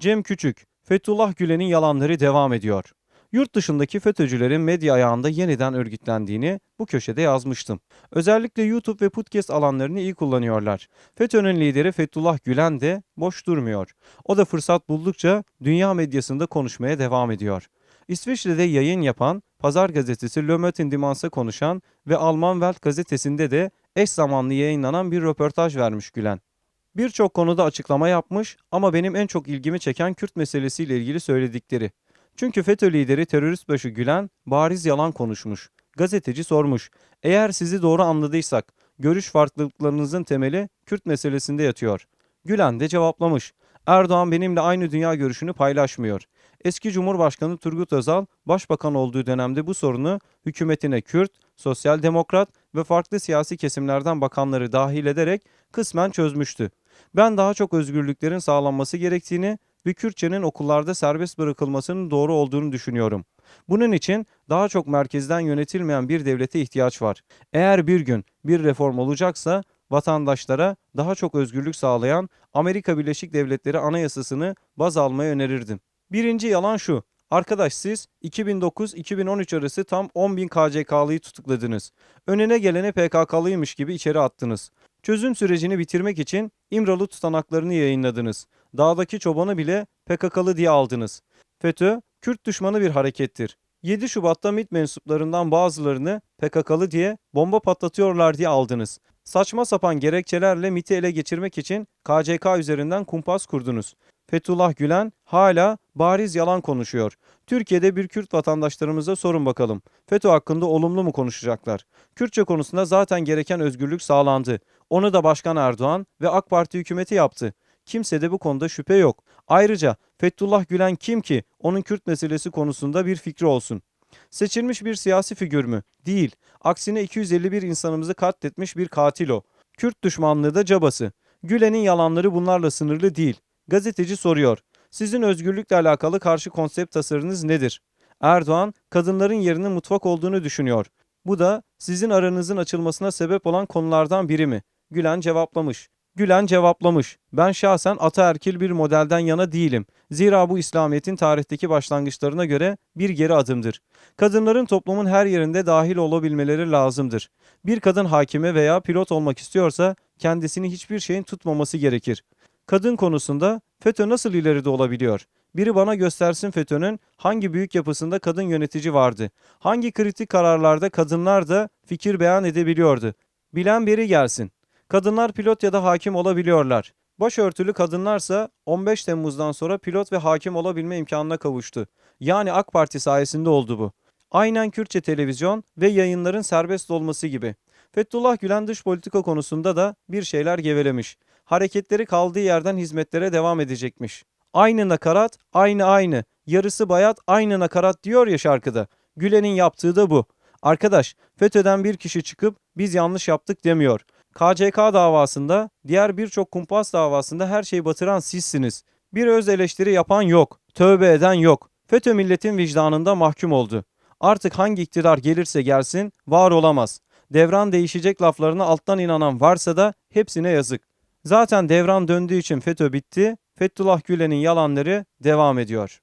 Cem Küçük, Fethullah Gülen'in yalanları devam ediyor. Yurt dışındaki FETÖ'cülerin medya ayağında yeniden örgütlendiğini bu köşede yazmıştım. Özellikle YouTube ve podcast alanlarını iyi kullanıyorlar. FETÖ'nün lideri Fethullah Gülen de boş durmuyor. O da fırsat buldukça dünya medyasında konuşmaya devam ediyor. İsviçre'de yayın yapan, Pazar gazetesi Le Matin Dimanche'a konuşan ve Alman Welt gazetesinde de eş zamanlı yayınlanan bir röportaj vermiş Gülen. Birçok konuda açıklama yapmış ama benim en çok ilgimi çeken Kürt meselesiyle ilgili söyledikleri. Çünkü FETÖ lideri terörist başı Gülen bariz yalan konuşmuş. Gazeteci sormuş. Eğer sizi doğru anladıysak, görüş farklılıklarınızın temeli Kürt meselesinde yatıyor. Gülen de cevaplamış. Erdoğan benimle aynı dünya görüşünü paylaşmıyor. Eski Cumhurbaşkanı Turgut Özal, başbakan olduğu dönemde bu sorunu hükümetine Kürt, sosyal demokrat ve farklı siyasi kesimlerden bakanları dahil ederek kısmen çözmüştü. Ben daha çok özgürlüklerin sağlanması gerektiğini ve Kürtçenin okullarda serbest bırakılmasının doğru olduğunu düşünüyorum. Bunun için daha çok merkezden yönetilmeyen bir devlete ihtiyaç var. Eğer bir gün bir reform olacaksa vatandaşlara daha çok özgürlük sağlayan Amerika Birleşik Devletleri Anayasasını baz almayı önerirdim. Birinci yalan şu. Arkadaş siz 2009-2013 arası tam 10 bin KCK'lıyı tutukladınız. Önüne gelene PKK'lıymış gibi içeri attınız. Çözüm sürecini bitirmek için İmralı tutanaklarını yayınladınız. Dağdaki çobanı bile PKK'lı diye aldınız. FETÖ, Kürt düşmanı bir harekettir. 7 Şubat'ta MİT mensuplarından bazılarını PKK'lı diye bomba patlatıyorlar diye aldınız. Saçma sapan gerekçelerle MİT'i ele geçirmek için KCK üzerinden kumpas kurdunuz. Fethullah Gülen hala bariz yalan konuşuyor. Türkiye'de bir Kürt vatandaşlarımıza sorun bakalım. FETÖ hakkında olumlu mu konuşacaklar? Kürtçe konusunda zaten gereken özgürlük sağlandı. Onu da Başkan Erdoğan ve AK Parti hükümeti yaptı. Kimsede bu konuda şüphe yok. Ayrıca Fethullah Gülen kim ki onun Kürt meselesi konusunda bir fikri olsun? Seçilmiş bir siyasi figür mü? Değil. Aksine 251 insanımızı katletmiş bir katil o. Kürt düşmanlığı da cabası. Gülen'in yalanları bunlarla sınırlı değil. Gazeteci soruyor. Sizin özgürlükle alakalı karşı konsept tasarınız nedir? Erdoğan, kadınların yerinin mutfak olduğunu düşünüyor. Bu da sizin aranızın açılmasına sebep olan konulardan biri mi? Gülen cevaplamış. Gülen cevaplamış. Ben şahsen ataerkil bir modelden yana değilim. Zira bu İslamiyet'in tarihteki başlangıçlarına göre bir geri adımdır. Kadınların toplumun her yerinde dahil olabilmeleri lazımdır. Bir kadın hakime veya pilot olmak istiyorsa kendisini hiçbir şeyin tutmaması gerekir. Kadın konusunda FETÖ nasıl ileride olabiliyor? Biri bana göstersin FETÖ'nün hangi büyük yapısında kadın yönetici vardı? Hangi kritik kararlarda kadınlar da fikir beyan edebiliyordu? Bilen biri gelsin. Kadınlar pilot ya da hakim olabiliyorlar. Başörtülü kadınlarsa 15 Temmuz'dan sonra pilot ve hakim olabilme imkanına kavuştu. Yani AK Parti sayesinde oldu bu. Aynen Kürtçe televizyon ve yayınların serbest olması gibi. Fethullah Gülen dış politika konusunda da bir şeyler gevelemiş. Hareketleri kaldığı yerden hizmetlere devam edecekmiş. Aynı nakarat, aynı aynı. Yarısı bayat, aynı nakarat diyor ya şarkıda. Gülen'in yaptığı da bu. Arkadaş, FETÖ'den bir kişi çıkıp biz yanlış yaptık demiyor. KCK davasında, diğer birçok kumpas davasında her şeyi batıran sizsiniz. Bir öz eleştiri yapan yok, tövbe eden yok. FETÖ milletin vicdanında mahkum oldu. Artık hangi iktidar gelirse gelsin var olamaz. Devran değişecek laflarına alttan inanan varsa da hepsine yazık. Zaten devran döndüğü için FETÖ bitti. Fethullah Gülen'in yalanları devam ediyor.